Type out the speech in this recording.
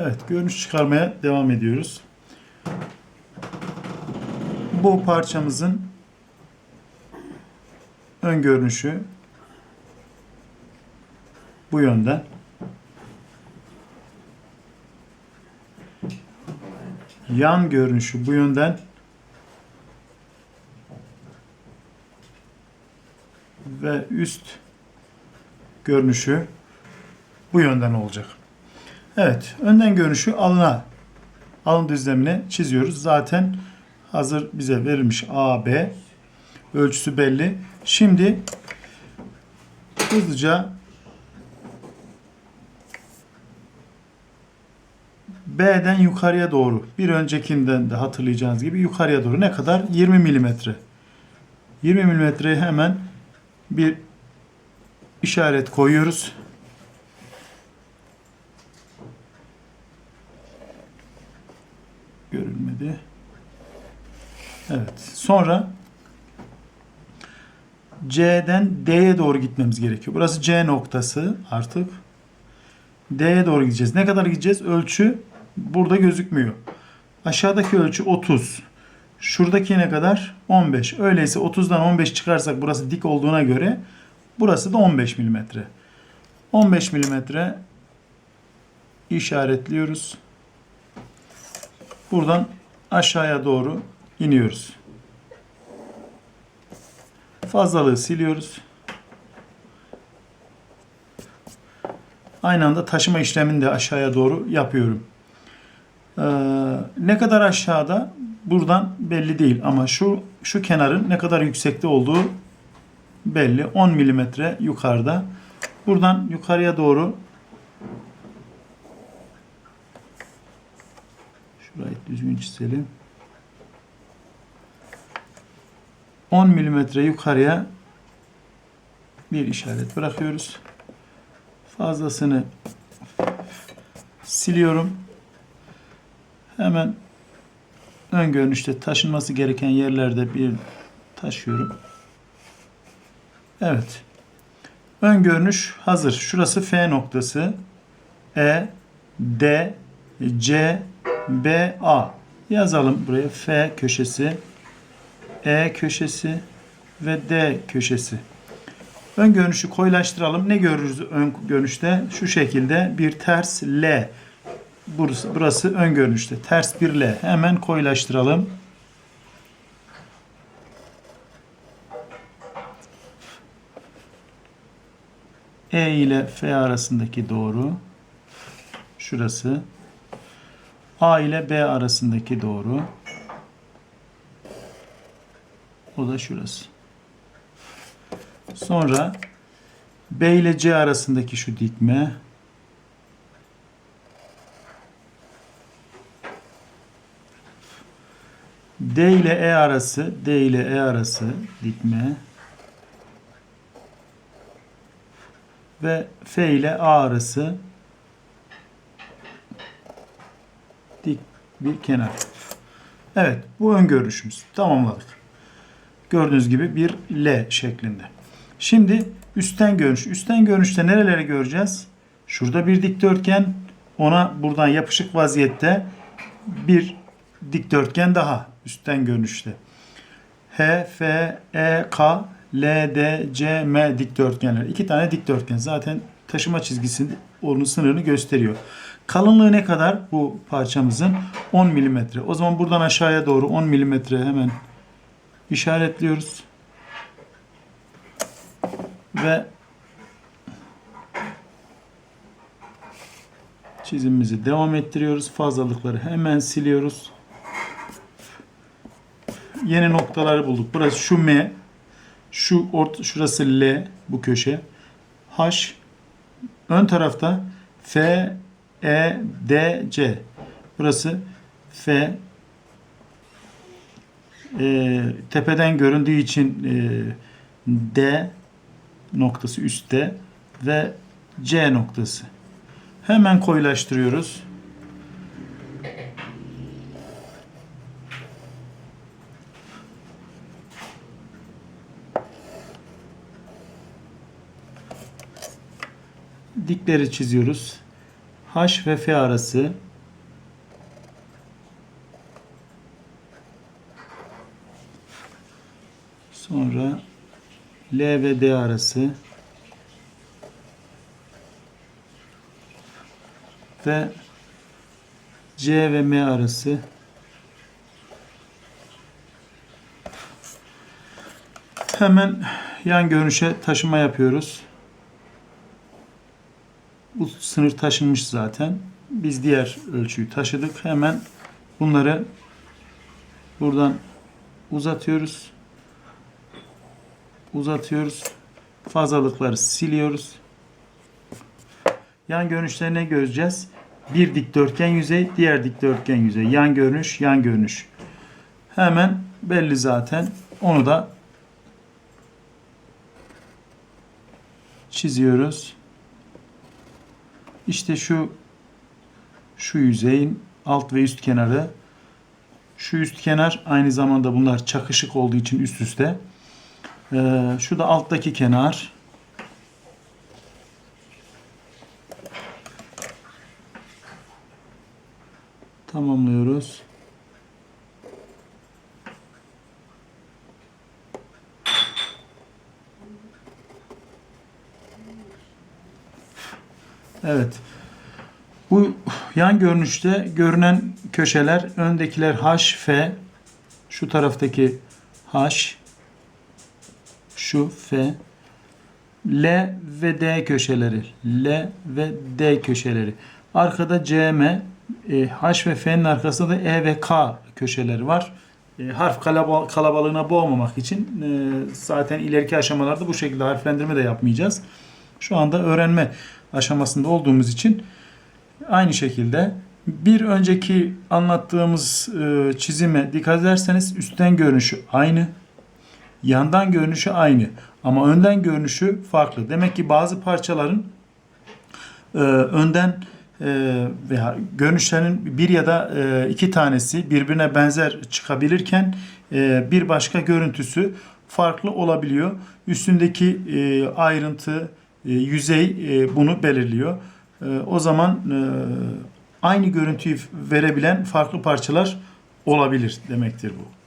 Evet, görünüş çıkarmaya devam ediyoruz. Bu parçamızın ön görünüşü bu yönden. Yan görünüşü bu yönden. Ve üst görünüşü bu yönden olacak. Evet, önden görünüşü alına alın düzlemine çiziyoruz. Zaten hazır bize verilmiş AB ölçüsü belli. Şimdi hızlıca B'den yukarıya doğru bir öncekinden de hatırlayacağınız gibi yukarıya doğru ne kadar? 20 milimetre. 20 milimetreye hemen bir işaret koyuyoruz. Görülmedi. Evet. Sonra C'den D'ye doğru gitmemiz gerekiyor. Burası C noktası artık. D'ye doğru gideceğiz. Ne kadar gideceğiz? Ölçü burada gözükmüyor. Aşağıdaki ölçü 30. Şuradaki ne kadar? 15. Öyleyse 30'dan 15 çıkarsak burası dik olduğuna göre burası da 15 milimetre. 15 milimetre işaretliyoruz. Buradan aşağıya doğru iniyoruz. Fazlalığı siliyoruz. Aynı anda taşıma işlemini de aşağıya doğru yapıyorum. Ee, ne kadar aşağıda buradan belli değil ama şu şu kenarın ne kadar yüksekte olduğu belli. 10 milimetre yukarıda. Buradan yukarıya doğru şurayı düzgün çizelim. 10 milimetre yukarıya bir işaret bırakıyoruz. Fazlasını siliyorum. Hemen ön görünüşte taşınması gereken yerlerde bir taşıyorum. Evet. Ön görünüş hazır. Şurası F noktası. E, D, C, B, A. Yazalım buraya F köşesi, E köşesi ve D köşesi. Ön görünüşü koyulaştıralım. Ne görürüz ön görünüşte? Şu şekilde bir ters L. Burası, burası ön görünüşte. Ters bir L. Hemen koyulaştıralım. E ile F arasındaki doğru. Şurası. A ile B arasındaki doğru. O da şurası. Sonra B ile C arasındaki şu dikme. D ile E arası, D ile E arası dikme. Ve F ile A arası dik bir kenar. Evet, bu ön görünüşümüz. Tamamladık. Gördüğünüz gibi bir L şeklinde. Şimdi üstten görünüş. Üstten görünüşte nereleri göreceğiz? Şurada bir dikdörtgen. Ona buradan yapışık vaziyette bir dikdörtgen daha üstten görünüşte. H, F, E, K, L, D, C, M dikdörtgenler. İki tane dikdörtgen. Zaten taşıma çizgisinin onun sınırını gösteriyor. Kalınlığı ne kadar bu parçamızın? 10 milimetre. O zaman buradan aşağıya doğru 10 milimetre hemen işaretliyoruz. Ve çizimimizi devam ettiriyoruz. Fazlalıkları hemen siliyoruz. Yeni noktaları bulduk. Burası şu M, şu ort şurası L bu köşe. H ön tarafta F E D C. Burası F e, tepeden göründüğü için e, D noktası üstte ve C noktası. Hemen koyulaştırıyoruz. Dikleri çiziyoruz. H ve F arası sonra L ve D arası ve C ve M arası hemen yan görünüşe taşıma yapıyoruz. Sınır taşınmış zaten. Biz diğer ölçüyü taşıdık. Hemen bunları buradan uzatıyoruz. Uzatıyoruz. Fazlalıkları siliyoruz. Yan görünüşte ne göreceğiz? Bir dikdörtgen yüzey, diğer dikdörtgen yüzey. Yan görünüş, yan görünüş. Hemen belli zaten. Onu da çiziyoruz. İşte şu şu yüzeyin alt ve üst kenarı. Şu üst kenar aynı zamanda bunlar çakışık olduğu için üst üste. Ee, şu da alttaki kenar. Tamamlıyoruz. Evet. Bu yan görünüşte görünen köşeler öndekiler H, F, şu taraftaki H, şu F, L ve D köşeleri, L ve D köşeleri. Arkada CM, e, H ve F'nin arkasında da E ve K köşeleri var. E, harf kalaba- kalabalığına boğmamak için e, zaten ileriki aşamalarda bu şekilde harflendirme de yapmayacağız. Şu anda öğrenme aşamasında olduğumuz için aynı şekilde bir önceki anlattığımız e, çizime dikkat ederseniz üstten görünüşü aynı, yandan görünüşü aynı ama önden görünüşü farklı. Demek ki bazı parçaların e, önden e, veya görünüşlerin bir ya da iki tanesi birbirine benzer çıkabilirken bir başka görüntüsü farklı olabiliyor. Üstündeki ayrıntı, e, yüzey e, bunu belirliyor. E, o zaman aynı görüntüyü verebilen farklı parçalar olabilir demektir bu.